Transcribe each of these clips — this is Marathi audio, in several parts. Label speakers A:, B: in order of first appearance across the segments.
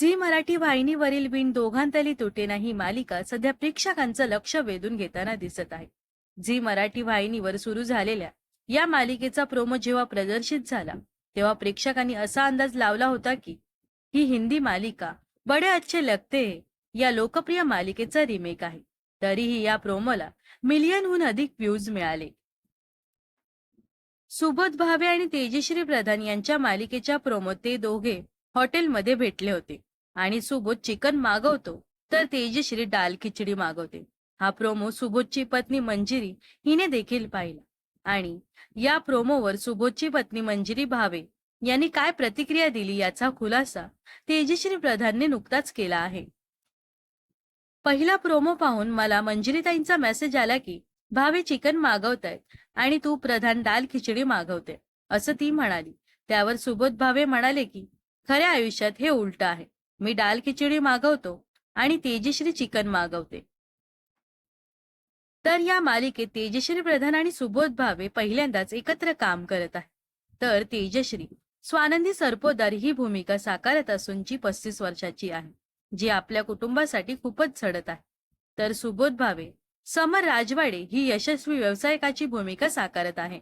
A: झी मराठी वाहिनीवरील विण दोघांतली तुटेना ही मालिका सध्या प्रेक्षकांचं लक्ष वेधून घेताना दिसत आहे. झी मराठी वाहिनीवर सुरू झालेल्या या मालिकेचा प्रोमो जेव्हा प्रदर्शित झाला तेव्हा प्रेक्षकांनी असा अंदाज लावला होता की ही हिंदी मालिका बडे अच्छे लगते है या लोकप्रिय मालिकेचा रिमेक आहे. तरीही या प्रोमोला मिलियनहून अधिक व्ह्यूज मिळाले. सुबोध भावे आणि तेजश्री प्रधान यांच्या मालिकेच्या प्रोमो ते दोघे हॉटेलमध्ये भेटले होते. आणि सुबोध चिकन मागवतो. तर तेजश्री डाल खिचडी मागवते. हा प्रोमो सुबोधची पत्नी मंजिरी हिने देखील पाहिला. आणि या प्रोमोवर सुबोधची पत्नी मंजिरी भावे यांनी काय प्रतिक्रिया दिली याचा खुलासा तेजश्री प्रधानने नुकताच केला आहे. पहिला प्रोमो पाहून मला मंजिरीताईंचा मेसेज आला की भावे चिकन मागवतायत आणि तू प्रधान दाल खिचडी मागवते. असं ती म्हणाली. त्यावर सुबोध भावे म्हणाले की खऱ्या आयुष्यात हे उलट आहे. मी डाल खिचडी मागवतो आणि तेजश्री चिकन मागवते. तर या मालिकेत तेजश्री प्रधान आणि सुबोध भावे पहिल्यांदाच एकत्र काम करत आहे तर तेजश्री स्वानंदी सरपोदार ही भूमिका साकारत असून जी पस्तीस वर्षाची आहे जी आपल्या कुटुंबासाठी खूपच झडत आहे. तर सुबोध भावे समर राजवाडे ही यशस्वी व्यावसायिकाची भूमिका साकारत आहे.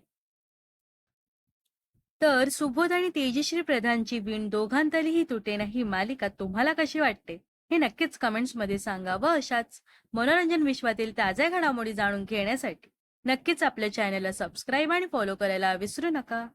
A: तर सुबोध आणि तेजश्री प्रधानची विण दोघांतलीही तुटेना ही मालिका तुम्हाला कशी वाटते? हे नक्कीच कमेंट्समध्ये सांगा व अशाच मनोरंजन विश्वातील ताज्या घडामोडी जाणून घेण्यासाठी नक्कीच आपल्या चॅनलला सबस्क्राईब आणि फॉलो करायला विसरू नका.